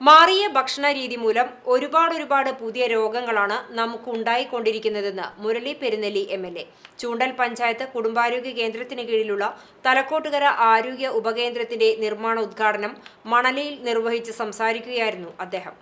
മാറിയ ഭക്ഷണ രീതി മൂലം ഒരുപാട് ഒരുപാട് പുതിയ രോഗങ്ങളാണ് നമുക്ക് ഉണ്ടായിക്കൊണ്ടിരിക്കുന്നതെന്ന് Murali Perunnelli M L A. Choondal panchayat കുടുംബാരോഗ്യ കേന്ദ്രത്തിന് കീഴിലുള്ള തലക്കോട്ടുകര ആരോഗ്യ ഉപകേന്ദ്രത്തിന്റെ നിർമ്മാണ ഉദ്ഘാടനം മണലിയിൽ നിർവഹിച്ച് സംസാരിക്കുകയായിരുന്നു അദ്ദേഹം.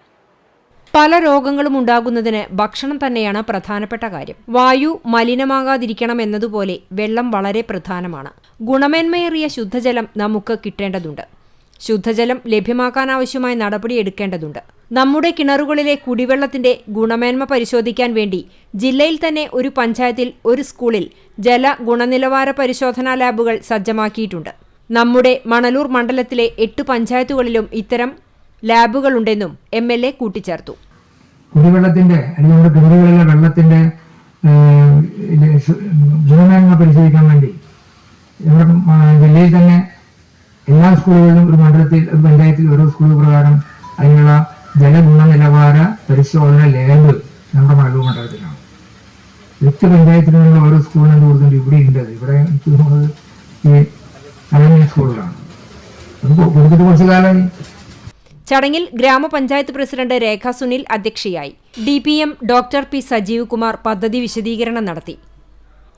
പല രോഗങ്ങളും ഉണ്ടാകുന്നതിന് ഭക്ഷണം തന്നെയാണ് പ്രധാനപ്പെട്ട കാര്യം. വായു മലിനമാകാതിരിക്കണം എന്നതുപോലെ വെള്ളം വളരെ പ്രധാനമാണ്. ഗുണമേന്മയേറിയ ശുദ്ധജലം നമുക്ക് കിട്ടേണ്ടതുണ്ട്. ശുദ്ധജലം ലഭ്യമാക്കാനാവശ്യമായ നടപടിയെടുക്കേണ്ടതുണ്ട് നമ്മുടെ കിണറുകളിലെ കുടിവെള്ളത്തിന്റെ ഗുണമേന്മ പരിശോധിക്കാൻ വേണ്ടി ജില്ലയിൽ തന്നെ ഒരു പഞ്ചായത്തിൽ ഒരു സ്കൂളിൽ ജല ഗുണനിലവാര പരിശോധനാ ലാബുകൾ സജ്ജമാക്കിയിട്ടുണ്ട്. നമ്മുടെ മണലൂർ മണ്ഡലത്തിലെ എട്ട് പഞ്ചായത്തുകളിലും ഇത്തരം ലാബുകളുണ്ടെന്നും എം എൽ എ കൂട്ടിച്ചേർത്തു. കുടിവെള്ളത്തിന്റെ അല്ലെങ്കിൽ കിണറുകളിലെ വെള്ളത്തിന്റെ ഗുണമേന്മ പരിശോധിക്കാൻ വേണ്ടി ജില്ലയിൽ തന്നെ എല്ലാ സ്കൂളുകളിലും ഒരു മണ്ഡലത്തിൽ ഒരു പഞ്ചായത്തിൽ ഓരോ സ്കൂൾ പ്രകാരം അതിനുള്ള ജലഗുണനിലവാര പരിശോധന ലാബ് നമ്മുടെ മലൂർ മണ്ഡലത്തിലാണ്. എട്ട് പഞ്ചായത്തിൽ നിന്നുള്ള ഓരോ സ്കൂളിനും കൊടുത്തിട്ടുണ്ട് ഇവിടെ ഉണ്ട് ഇവിടെ ഈ അലമിയ കുറച്ച് കാലമായി. ചടങ്ങിൽ ഗ്രാമപഞ്ചായത്ത് പ്രസിഡന്റ് രേഖ സുനിൽ അധ്യക്ഷയായി. D P M doctor P Sajeev Kumar പദ്ധതി വിശദീകരണം നടത്തി.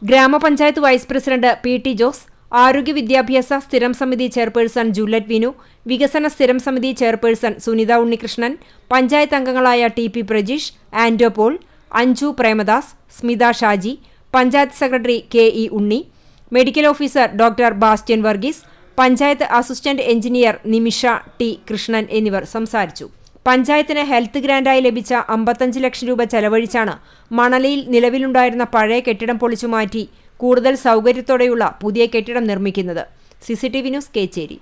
ഗ്രാമപഞ്ചായത്ത് vice president P T Jose ആരോഗ്യ വിദ്യാഭ്യാസ സ്ഥിരം സമിതി ചെയർപേഴ്സൺ ജൂലറ്റ് വിനു വികസന സ്ഥിരം സമിതി ചെയർപേഴ്സൺ സുനിത ഉണ്ണികൃഷ്ണൻ പഞ്ചായത്ത് അംഗങ്ങളായ T P Prajeesh Ando Paul Anju Premadas Smitha Shaji panchayat secretary K E Unni medical officer doctor Bastian Varghese panchayat assistant engineer Nimisha T Krishnan എന്നിവർ സംസാരിച്ചു. പഞ്ചായത്തിന് ഹെൽത്ത് ഗ്രാന്റായി ലഭിച്ച അമ്പത്തഞ്ച് ലക്ഷം രൂപ ചെലവഴിച്ചാണ് മണലിയിൽ നിലവിലുണ്ടായിരുന്ന പഴയ കെട്ടിടം പൊളിച്ചുമാറ്റി കൂടുതൽ സൗകര്യത്തോടെയുള്ള പുതിയ കെട്ടിടം നിർമ്മിക്കുന്നത്. CCTV news Kechery.